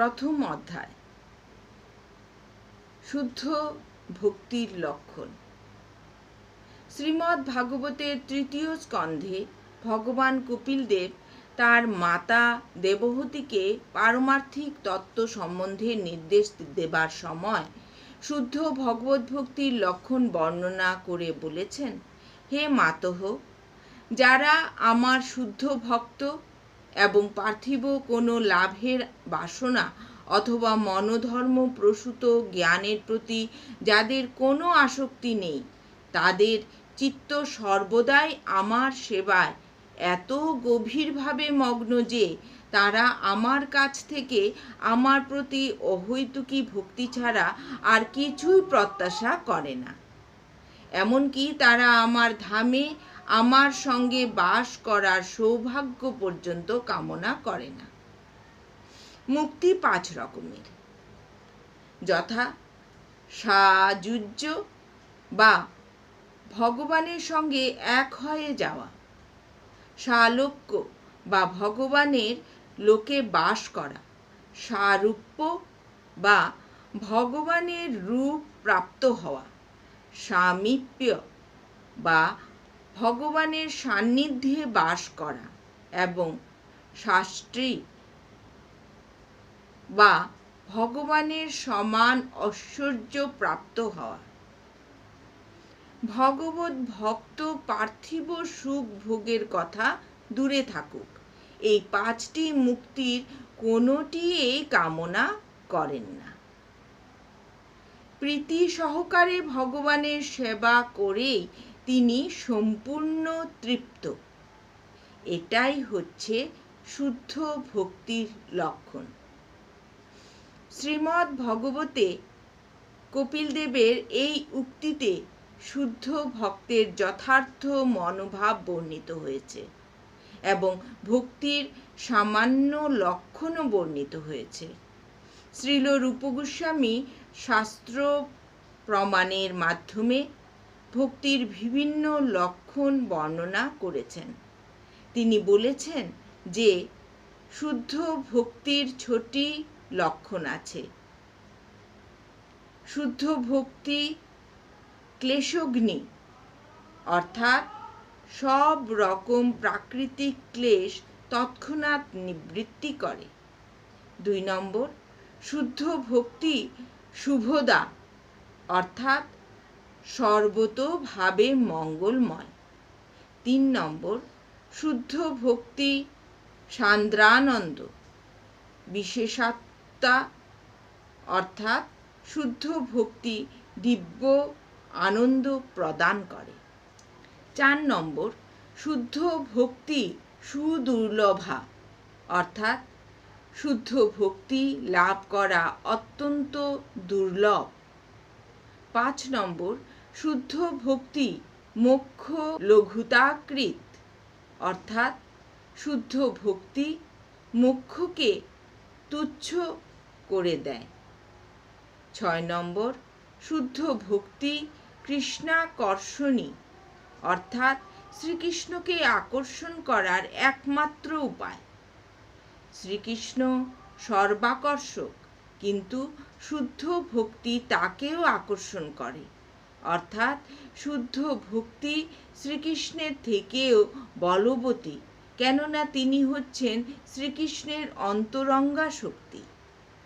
প্রথম অধ্যায়। শুদ্ধ ভক্তির লক্ষণ। শ্রীমদ্ ভাগবতের তৃতীয় স্কন্ধে ভগবান কপিলদেব তার মাতা দেবহতীকে পারমার্থিক তত্ত্ব সম্বন্ধে নির্দেশ দেবার সময় শুদ্ধ ভগবত ভক্তির লক্ষণ বর্ণনা করে বলেছেন, হে মাতহ, যারা আমার শুদ্ধ ভক্ত এবং পার্থিব কোনো লাভের বাসনা অথবা মনোধর্ম প্রসূত জ্ঞানের প্রতি যাদের কোনো আসক্তি নেই, তাদের চিত্ত সর্বদাই আমার সেবায়। এত গভীরভাবে মগ্ন যে তারা আমার কাছ থেকে আমার প্রতি অহৈতুকী ভক্তি ছাড়া আর কিছুই প্রত্যাশা করে না। এমনকি তারা আমার ধামে আমার সঙ্গে বাস করার সৌভাগ্য পর্যন্ত কামনা করে না। মুক্তি পাঁচ রকমের। যথা সাযুজ্য বা ভগবানের সঙ্গে এক হয়ে যাওয়া। সালোক্য বা ভগবানের লোকে বাস করা। সারূপ্য বা ভগবানের রূপ প্রাপ্ত হওয়া। সামীপ্য বা ভগবানের সান্নিধ্যে বাস করা এবং শাস্ত্রী বা ভগবানের সমান ঐশ্বর্য প্রাপ্ত হওয়া। ভগবত ভক্ত পার্থিব সুখ ভোগের কথা দূরে থাকুক। এই পাঁচটি মুক্তির কোনোটিই কামনা করেন না। প্রীতি সহকারে ভগবানের সেবা করেই তিনি সম্পূর্ণ তৃপ্ত। এটাই হচ্ছে শুদ্ধ ভক্তির লক্ষণ। শ্রীমদ্ ভগবতে কপিলদেবের এই উক্তিতে শুদ্ধ ভক্তের যথার্থ মনোভাব বর্ণিত হয়েছে এবং ভক্তির সামান্য লক্ষণও বর্ণিত হয়েছে। শ্রীল রূপগোস্বামী শাস্ত্র প্রমাণের মাধ্যমে ভক্তির বিভিন্ন লক্ষণ বর্ণনা করেছেন। তিনি বলেছেন যে, শুদ্ধ ভক্তির ছটি লক্ষণ আছে। শুদ্ধ ভক্তি ক্লেশগ্নি, অর্থাৎ সব রকম প্রাকৃতিক ক্লেশ তৎক্ষণাৎ নিবৃত্তি করে। দুই নম্বর, শুদ্ধ ভক্তি শুভদা, অর্থাৎ সর্বতোভাবে মঙ্গলময়। তিন নম্বর, শুদ্ধ ভক্তি সান্দ্রানন্দ। বিশেষাত্মা, অর্থাৎ শুদ্ধ ভক্তি দিব্য আনন্দ প্রদান করে। চার নম্বর, শুদ্ধ ভক্তি সুদুর্লভা, অর্থাৎ শুদ্ধ ভক্তি লাভ করা অত্যন্ত দুর্লভ। পাঁচ নম্বর শুদ্ধ ভক্তি মোক্ষ লঘুতাকৃত। অর্থাৎ শুদ্ধ ভক্তি মোক্ষকে তুচ্ছ করে দেয়। ছয় নম্বর, শুদ্ধ ভক্তি কৃষ্ণাকর্ষণী। অর্থাৎ শ্রীকৃষ্ণকে আকর্ষণ করার একমাত্র উপায়। শ্রীকৃষ্ণ সর্বাকর্ষক, কিন্তু শুদ্ধ ভক্তি তাকেও আকর্ষণ করে। অর্থাৎ শুদ্ধ ভক্তি শ্রীকৃষ্ণের থেকেও বলবতী কেননা তিনি হচ্ছেন শ্রীকৃষ্ণের অন্তরঙ্গা শক্তি।